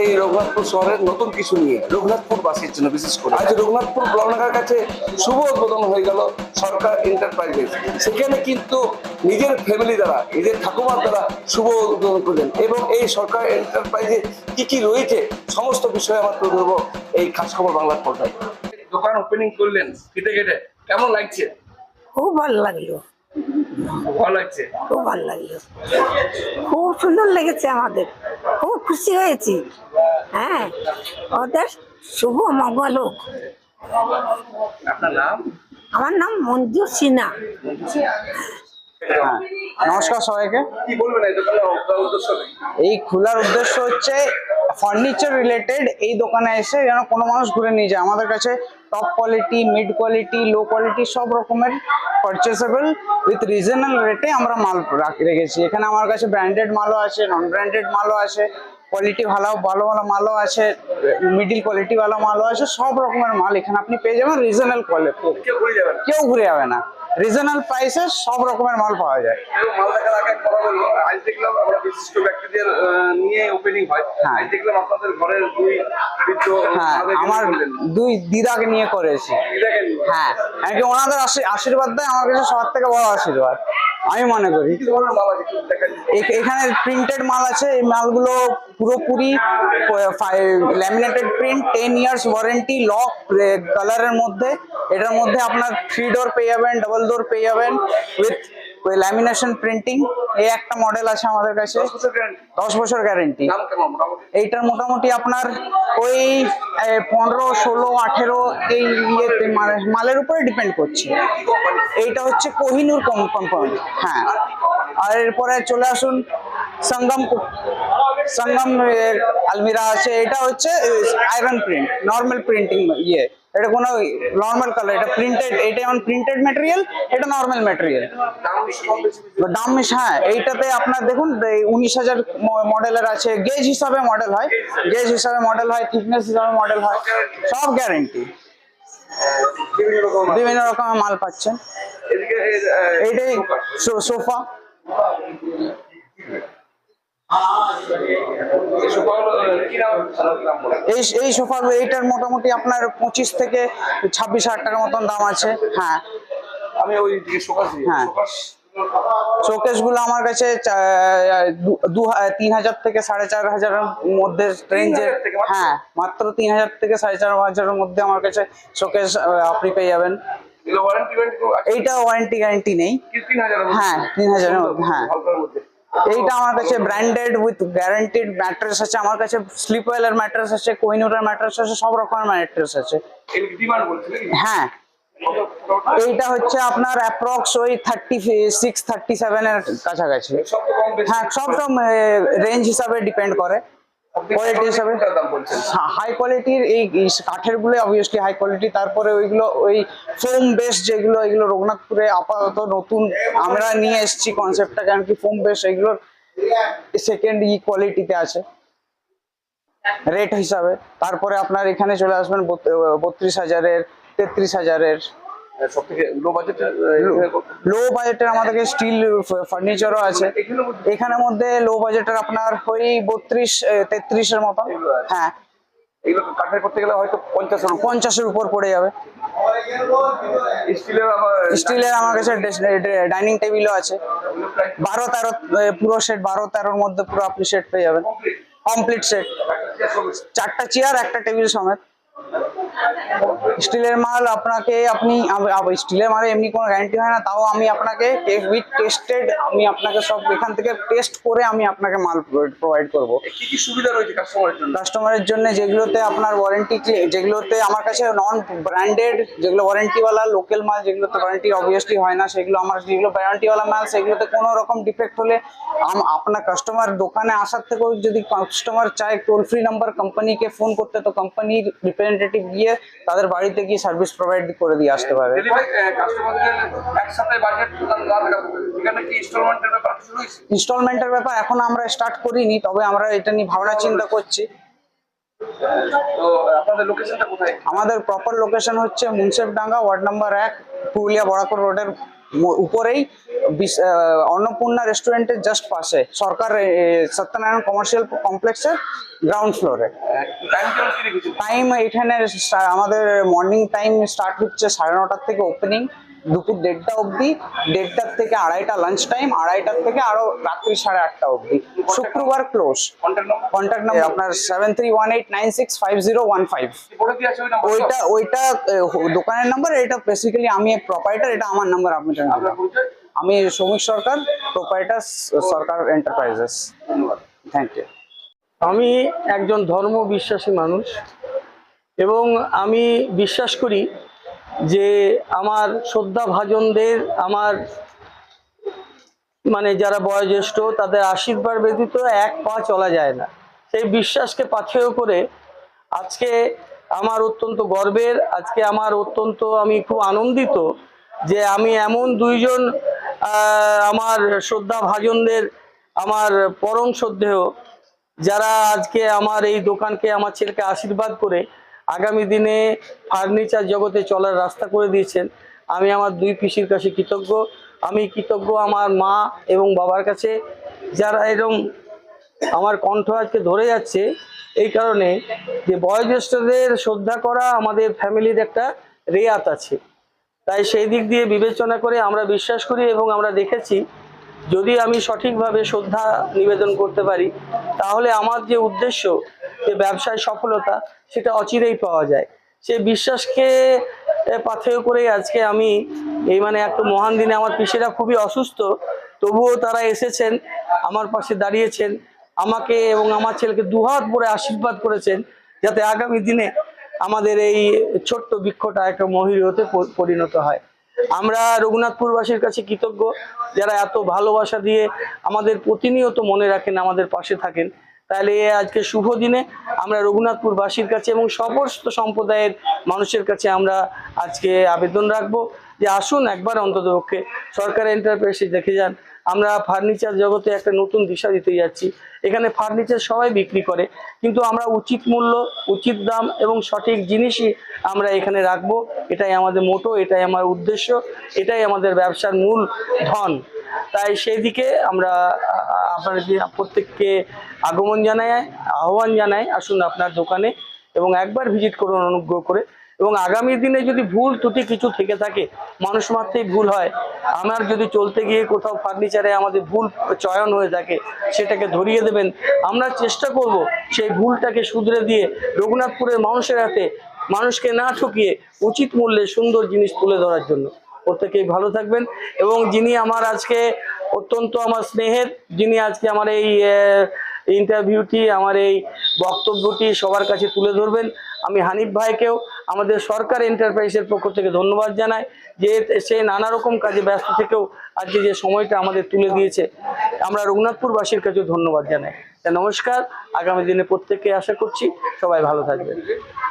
সেই রঘুনাথপুর শহরের নতুন কিছু নিয়ে রঘুনাথপুর বাসীর জন্য বিশেষ করে। আজ রঘুনাথপুর ব্লকনাগার কাছে শুভ উদ্বোধন হয়ে গেল সরকার এন্টারপ্রাইজেস সেখানে কিন্তু নিজের ফ্যামিলি দ্বারা, নিজের ঠাকুমার দ্বারা শুভ উদ্বোধন করলেন এবং এই সরকার এন্টারপ্রাইজে কি কি রয়েছে সমস্ত বিষয়ে আমার তুলে ধরবো এই খাস খবর বাংলার পর্দায়। দোকান ওপেনিং করলেন ফিতে কেটে কেমন লাগছে? খুব ভালো লাগল। ভালো লাগছে? খুব ভালো লাগল। খুব সুন্দর লেগেছে আমাদের। খুব খুশি হয়েছি। হ্যাঁ ওদের শুভ মঙ্গল হোক। আপনার নাম? আমার নাম মঞ্জু সিনহা। হ্যাঁ নমস্কার সবাইকে। কি বলবেন এই দোকানে উদ্দেশ্য এই খোলার উদ্দেশ্য হচ্ছে ফার্নিচার রিলেটেড এই দোকানে এসে যেন কোনো মানুষ ঘুরে নিয়ে যায়। আমাদের কাছে top quality mid quality low quality সব রকমের পারচেসেবল উইথ রিজনাল রেটে আমরা মাল রাখ- রেখেছি। এখানে আমার কাছে ব্র্যান্ডেড মালও আছে নন ব্র্যান্ডেড মালও আছে কোয়ালিটি ভালো ভালো ভালো মালও আছে মিডিল কোয়ালিটি ভালো মালও আছে সব রকমের মাল এখানে আপনি পেয়ে যাবেন রিজনাল কোয়ালিটি কেউ ঘুরে যাবে না। রিজনাল প্রাইসে সব রকমের মাল পাওয়া যায়। মাল দেখার আগে কথা বলব। আজ দেখলাম আমরা বিশিষ্ট ব্যক্তিদের নিয়ে ওপেনিং হয়। হ্যাঁ। দেখলাম আপনাদের ঘরের দুই হ্যাঁ আমার দুই দিদাকে নিয়ে করেছি। হ্যাঁ ওনাদের আশীর্বাদ দেয় আমার কাছে সবার থেকে বড় আশীর্বাদ। আমি মনে করি। এখানে প্রিন্টেড মাল আছে এই মালগুলো পুরোপুরি laminated print ten years warranty lock কালারের মধ্যে। এটার মধ্যে আপনার থ্রি ডোর পেয়ে যাবেন ডবল ডোর পেয়ে যাবেন উইথ ল্যামিনেশন প্রিন্টিং এই একটা মডেল আছে আমাদের কাছে। দশ বছর গ্যারেন্টি এইটার মোটামুটি আপনার ওই পনেরো ষোলো আঠেরো এই ইয়েতে মানে মালের উপরে ডিপেন্ড করছে। এইটা হচ্ছে কোহিনুর কোম্পানি হ্যাঁ। আর এরপরে চলে আসুন সঙ্গম সঙ্গম এর আলমিরা আছে। এটা হচ্ছে আয়রন প্রিন্ট নর্মাল প্রিন্টিং ইয়ে। এটা কোনো নর্মাল কালার এটা প্রিন্টেড এটা যেমন প্রিন্টেড ম্যাটেরিয়াল এটা নর্মাল ম্যাটেরিয়াল দাম বেশি হ্যাঁ এইটাতে আপনার দেখুন উনিশ হাজার মডেলের আছে গেজ হিসাবে মডেল হয় গেজ হিসাবে মডেল হয় থিকনেস হিসাবে মডেল হয়, সব গ্যারেন্টি বিভিন্ন রকমের মাল পাচ্ছেন। এইটাই সোফা। এই এই এই সোফা এইটার মোটামুটি আপনার পঁচিশ থেকে ছাব্বিশ হাজার টাকার মতন দাম আছে। হ্যাঁ। আমি ওই হ্যাঁ। শোকাসগুলো আমার কাছে তিন হাজার থেকে সাড়ে চার হাজারের মধ্যে রেঞ্জে হাজার থেকে মাত্র? হ্যাঁ মাত্র তিন হাজার থেকে সাড়ে চার হাজারের মধ্যে আমার কাছে শোকেস আপনি পেয়ে যাবেন। এইটা ওয়ারেন্টি গ্যারেন্টি নেই হ্যাঁ, তিন হাজারের মধ্যে, হ্যাঁ। এইটা আমার কাছে ব্র্যান্ডেড উইথ গ্যারান্টিড ম্যাট্রেস আছে আমার কাছে স্লিপ ওয়েলার ম্যাট্রেস আছে কোহিনুরের ম্যাট্রেস আছে সব রকমের ম্যাট্রেস আছে। হ্যাঁ। এইটা হচ্ছে আপনার অ্যাপ্রক্স ওই থার্টি সিক্স থার্টি সেভেনের কাছাকাছি। হ্যাঁ সব সব রেঞ্জ হিসাবে ডিপেন্ড করে। কোয়ালিটি হিসাবে? হাই কোয়ালিটির এই কাঠেরগুলো অবভিয়াসলি হাই কোয়ালিটি তারপরে ওইগুলো ওই ফোম বেস যেগুলো এগুলো রঘুনাথপুরে আপাতত নতুন আমরা নিয়ে এসেছি কনসেপ্টটা কারণ কি ফোম বেস এগুলোর সেকেন্ড ই কোয়ালিটিতে আছে। রেট হিসাবে। তারপরে আপনার এখানে চলে আসবেন বত্রিশ হাজারের তেত্রিশ হাজারের। লো বাজেটের আমাদের স্টিল ফার্নিচারও আছে। এখানের মধ্যে লো বাজেটের আপনার ওই বত্রিশ তেত্রিশের মতো হ্যাঁ। এগুলো কাঠের করতে গেলে হয়তো পঞ্চাশ পঞ্চাশের উপর পড়ে যাবে। স্টিলের আমার কাছে ডাইনিং টেবিলও আছে। বারো তেরো পুরো সেট বারো তেরোর মধ্যে পুরো আপনি সেট পেয়ে যাবেন। কমপ্লিট সেট চারটা চেয়ার একটা টেবিল সমেত। স্টিলের মাল আপনাকে আপনি স্টিলের মালে এমনি কোনো গ্যারান্টি হয় না তাও আমি আপনাকে উইথ টেস্টেড আমি আপনাকে সব এখান থেকে টেস্ট করে আমি আপনাকে মাল প্রোভাইড করব। কি কি সুবিধা রয়েছে কাস্টমারের জন্য? কাস্টমারের জন্য যেগুলোতে আপনার ওয়ারেন্টি যেগুলোতে আমার কাছে নন ব্র্যান্ডেড যেগুলো ওয়ারেন্টিওয়ালা লোকাল মাল যেগুলোতে ওয়ারেন্টি অবভিয়াসলি হয় না সেগুলো আমার যেগুলো ওয়ারেন্টিওয়ালা মাল সেগুলোতে কোনো রকম ডিফেক্ট হলে আপনার কাস্টমার দোকানে আসার থেকেও যদি কাস্টমার চায় টোল ফ্রি নাম্বার কোম্পানিকে ফোন করতে তো কোম্পানির রিপ্রেজেন্টেটিভ গিয়ে তাদের বাড়িতে গিয়ে সার্ভিস প্রোভাইড করে দিয়ে আসতে পারে। ইনস্টলমেন্টের ব্যাপার এখন আমরা স্টার্ট করিনি তবে আমরা এটা নিয়ে ভাবনা চিন্তা করছি। আমাদের প্রপার লোকেশন হচ্ছে মুন্সেফডাঙ্গা ওয়ার্ড নাম্বার এক পুরুলিয়া বড়াকর রোডের উপরেই অন্নপূর্ণা রেস্টুরেন্টের জাস্ট পাশে, সরকার সত্যনারায়ণ কমার্শিয়াল কমপ্লেক্সের গ্রাউন্ড ফ্লোরে টাইম এখানে আমাদের মর্নিং টাইম স্টার্ট হচ্ছে সাড়ে নটার থেকে ওপেনিং দুপুর দেড়টা অবধি দেড়টার থেকে আড়াইটা লাঞ্চ টাইম আড়াইটার থেকে আরও রাত্রি সাড়ে আটটা অবধি। শুক্রবার ক্লোজ কন্ট্যাক্ট নাম্বার আপনার seven three one eight nine six five zero one five ওইটা ওইটা দোকানের নাম্বার এটা বেসিক্যালি আমি প্রোপাইটার এটা আমার নাম্বার আপনি আমি সৌমিক সরকার প্রোপাইটার সরকার এন্টারপ্রাইজেস ধন্যবাদ। থ্যাংক ইউ আমি একজন ধর্ম বিশ্বাসী মানুষ এবং আমি বিশ্বাস করি যে আমার শ্রদ্ধা ভাজনদের আমার মানে যারা বয়োজ্যেষ্ঠ, তাদের আশীর্বাদ ব্যতীত এক পা চলা যায় না। সেই বিশ্বাসকে পাথেয় করে আজকে আমার অত্যন্ত গর্বের, আজকে আমার অত্যন্ত আমি খুব আনন্দিত যে আমি এমন দুইজন আমার শ্রদ্ধা ভাজনদের আমার পরম শ্রদ্ধেয়, যারা আজকে আমার এই দোকানকে, আমার ছেলেকে আশীর্বাদ করে আগামী দিনে ফার্নিচার জগতে চলার রাস্তা করে দিয়েছেন। আমি আমার দুই পিসির কাছে কৃতজ্ঞ। আমি কৃতজ্ঞ আমার মা এবং বাবার কাছে। যারা এরকম আমার কণ্ঠ আজকে ধরে যাচ্ছে, এই কারণে যে বয়োজ্যেষ্ঠদের শ্রদ্ধা করা আমাদের ফ্যামিলির একটা রেয়াত আছে। তাই সেই দিক দিয়ে বিবেচনা করে আমরা বিশ্বাস করি এবং আমরা দেখেছি, যদি আমি সঠিকভাবে শ্রদ্ধা নিবেদন করতে পারি, তাহলে আমার যে উদ্দেশ্য যে ব্যবসায় সফলতা, সেটা অচিরেই পাওয়া যায়। সেই বিশ্বাসকে পাথেয় করেই আজকে আমি এই মানে একটা মহান দিনে আমার পিসেরা খুবই অসুস্থ, তবুও তারা এসেছেন, আমার পাশে দাঁড়িয়েছেন, আমাকে এবং আমার ছেলেকে দুহাত ভরে আশীর্বাদ করেছেন, যাতে আগামী দিনে আমাদের এই ছোট্ট বৃক্ষটা একটা মহিরতে পরিণত হয়। আমরা রঘুনাথপুরবাসীর কাছে কৃতজ্ঞ, যারা এত ভালোবাসা দিয়ে আমাদের প্রতিনিয়ত মনে রাখেন, আমাদের পাশে থাকেন। তাহলে আজকে শুভ দিনে আমরা রঘুনাথপুরবাসীর কাছে এবং সমস্ত সম্প্রদায়ের মানুষের কাছে আমরা আজকে আবেদন রাখব যে আসুন একবার অন্ততপক্ষে সরকার এন্টারপ্রাইজে দেখে যান। আমরা ফার্নিচার জগতে একটা নতুন দিশা দিতে যাচ্ছি। এখানে ফার্নিচার সবাই বিক্রি করে, কিন্তু আমরা উচিত মূল্য, উচিত দাম এবং সঠিক জিনিসই আমরা এখানে রাখব। এটাই আমাদের মোটো, এটাই আমার উদ্দেশ্য, এটাই আমাদের ব্যবসার মূল ধন। তাই সেই দিকে আমরা আপনাদের প্রত্যেককে আগমন জানাই, আহ্বান জানাই। আসুন আপনার দোকানে এবং একবার ভিজিট করুন অনুগ্রহ করে। এবং আগামী দিনে যদি ভুল ত্রুটি কিছু থেকে থাকে, মানুষ মাত্রেই ভুল হয়। আমার যদি চলতে গিয়ে কোথাও ফার্নিচারে আমাদের ভুল চয়ন হয়ে থাকে, সেটাকে ধরিয়ে দেবেন। আমরা চেষ্টা করব সেই ভুলটাকে শুধরে দিয়ে রঘুনাথপুরের মানুষের হাতে মানুষকে না ঠকিয়ে উচিত মূল্যে সুন্দর জিনিস তুলে ধরার জন্য। প্রত্যেকেই ভালো থাকবেন। এবং যিনি আমার আজকে অত্যন্ত আমার স্নেহের, যিনি আজকে আমার এই ইন্টারভিউটি আমার এই বক্তব্যটি সবার কাছে তুলে ধরবেন। আমি হানিফ ভাইকেও আমাদের সরকার এন্টারপ্রাইজের পক্ষ থেকে ধন্যবাদ জানাই যে সে নানা রকম কাজে ব্যস্ত থেকেও আজকে যে সময়টা আমাদের তুলে দিয়েছে। আমরা রঘুনাথপুরবাসীর কাছে ধন্যবাদ জানাই। নমস্কার, আগামী দিনে প্রত্যেককে আশা করছি সবাই ভালো থাকবে।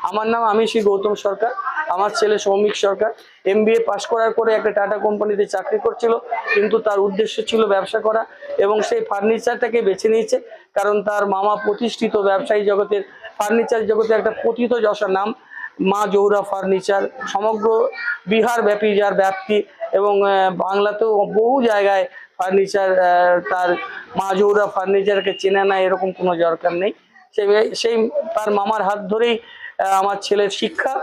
আমার নাম আমি শ্রী গৌতম সরকার, আমার ছেলে Soumik Sarkar. M B A পাশ করার পরে একটা টাটা কোম্পানিতে চাকরি করছিল, কিন্তু তার উদ্দেশ্য ছিল ব্যবসা করা এবং সেই ফার্নিচারটাকে বেছে নিয়েছে, কারণ তার মামা প্রতিষ্ঠিত ব্যবসায়ী জগতের, ফার্নিচার জগতে একটা পতিত যশা নাম মা জৌরা ফার্নিচার। সমগ্র বিহার ব্যাপী যার ব্যাপ্তি এবং বাংলাতেও বহু জায়গায় ফার্নিচার তার মাজুরা ফার্নিচারকে চেনে না, এরকম কোনো দরকার নেই। সেই, তার মামার হাত ধরেই আমার ছেলের শিক্ষা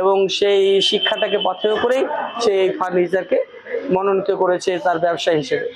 এবং সেই শিক্ষাটাকে পাথেয় করেই সেই ফার্নিচারকে মনোনীত করেছে তার ব্যবসা হিসেবে।